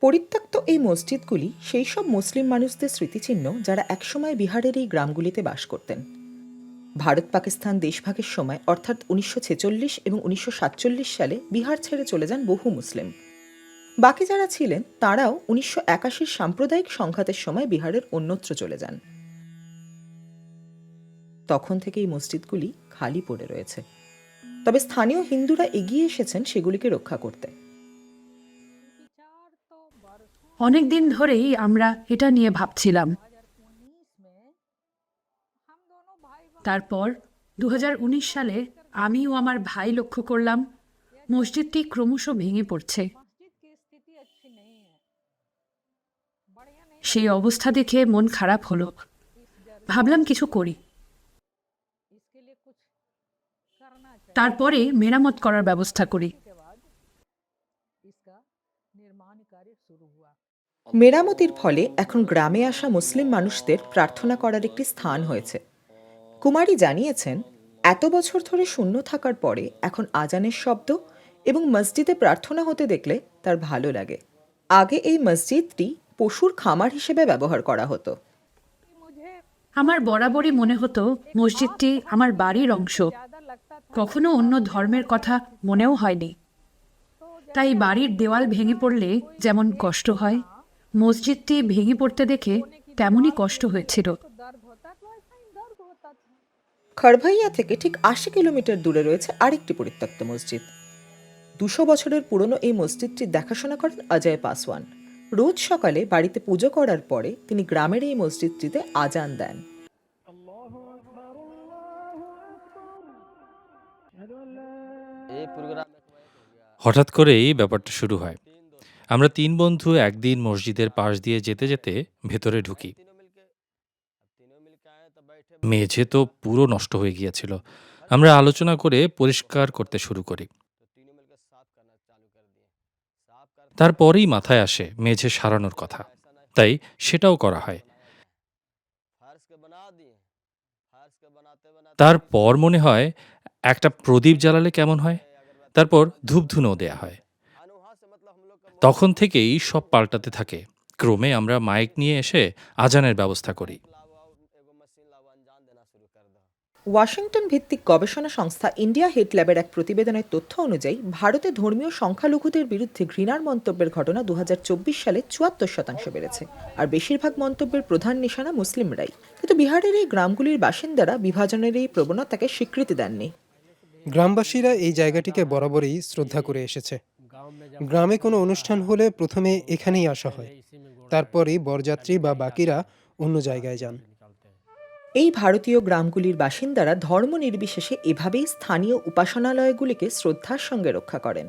পরিত্যক্ত এই মসজিদগুলি সেই সব মুসলিম মানুষদের স্মৃতিচিহ্ন যারা একসময় বিহারের এই গ্রামগুলিতে বাস করতেন। ভারত পাকিস্তান দেশভাগের সময়, অর্থাৎ উনিশশো ছেচল্লিশ এবং উনিশশো সাতচল্লিশ সালে বিহার ছেড়ে চলে যান বহু মুসলিম। বাকি যারা ছিলেন, তারাও উনিশশো একাশির সাম্প্রদায়িক সংঘাতের সময় বিহারের অন্যত্র চলে যান। তখন থেকে এই মসজিদগুলি খালি পড়ে রয়েছে। তবে স্থানীয় হিন্দুরা এগিয়ে এসেছেন সেগুলিকে রক্ষা করতে। অনেক দিন ধরেই আমরা এটা নিয়ে ভাবছিলাম। তারপর দু হাজার উনিশ সালে আমি ও আমার ভাই লক্ষ্য করলাম, মসজিদটি ক্রমশ ভেঙে পড়ছে। সেই অবস্থা দেখে মন খারাপ হলো। ভাবলাম কিছু করি। তারপরে মেরামত করার ব্যবস্থা করি। মেরামতির ফলে এখন গ্রামে আসা মুসলিম মানুষদের প্রার্থনা করার একটি স্থান হয়েছে। কুমারী জানিয়েছেন এত বছর ধরে শূন্য থাকার পরে এখন আজানের শব্দ এবং মসজিদে প্রার্থনা হতে দেখলে তার ভালো লাগে। আগে এই মসজিদটি পশুর খামার হিসেবে ব্যবহার করা হতো। আমার বরাবরই মনে হতো মসজিদটি আমার বাড়ির অংশ। কখনো অন্য ধর্মের কথা মনেও হয়নি। তাই বাড়ির দেওয়াল ভেঙে পড়লে যেমন কষ্ট হয় মসজিদটি ভেঙে পড়তে দেখে তেমনই কষ্ট হয়েছিল। খড়ভাইয়া থেকে ঠিক আশি কিলোমিটার দূরে রয়েছে আরেকটি পরিত্যক্ত মসজিদ। দুশো বছরের পুরনো এই মসজিদটি দেখাশোনা করেন অজয় পাসওয়ান। রোজ সকালে বাড়িতে পুজো করার পরে তিনি গ্রামের এই মসজিদটিতে আজান দেন। এই হঠাৎ করেই ব্যাপারটা শুরু হয়। আমরা তিন বন্ধু একদিন মসজিদের পাশ দিয়ে যেতে যেতে ভেতরে ঢুকি। মেঝে তো পুরো নষ্ট হয়ে গিয়েছিল। আমরা আলোচনা করে পরিষ্কার করতে শুরু করি। তারপরেই মাথায় আসে মেঝে সারানোর কথা। তাই সেটাও করা হয়। তারপর মনে হয়, একটা প্রদীপ জ্বালালে কেমন হয়? তারপর ধূপধুনো দেয়া হয়। তখন থেকেই সব পাল্টাতে থাকে। ক্রমে আমরা মাইক নিয়ে এসে আজানের ব্যবস্থা করি। ওয়াশিংটন ভিত্তিক গবেষণা সংস্থা ইন্ডিয়া হেড ল্যাবের এক প্রতিবেদনের তথ্য অনুযায়ী, ভারতে ধর্মীয় সংখ্যালঘুদের বিরুদ্ধে ঘৃণার মন্তব্যের ঘটনা দু হাজার চব্বিশ সালে চুয়াত্তর শতাংশ বেড়েছে। আর বেশিরভাগ মন্তব্যের প্রধান নিশানা মুসলিমরাই। কিন্তু বিহারের এই গ্রামগুলির বাসিন্দারা বিভাজনের এই প্রবণতাকে স্বীকৃতি দেননি। গ্রামবাসীরা এই জায়গাটিকে বরাবরই শ্রদ্ধা করে এসেছে। গ্রামে কোনো অনুষ্ঠান হলে প্রথমে এখানেই আসা হয়। তারপরেই বরযাত্রী বা বাকিরা অন্য জায়গায় যান। এই ভারতীয় গ্রামগুলির বাসিন্দারা ধর্ম নির্বিশেষে এভাবেই স্থানীয় উপাসনালয়গুলিকে শ্রদ্ধার সঙ্গে রক্ষা করেন।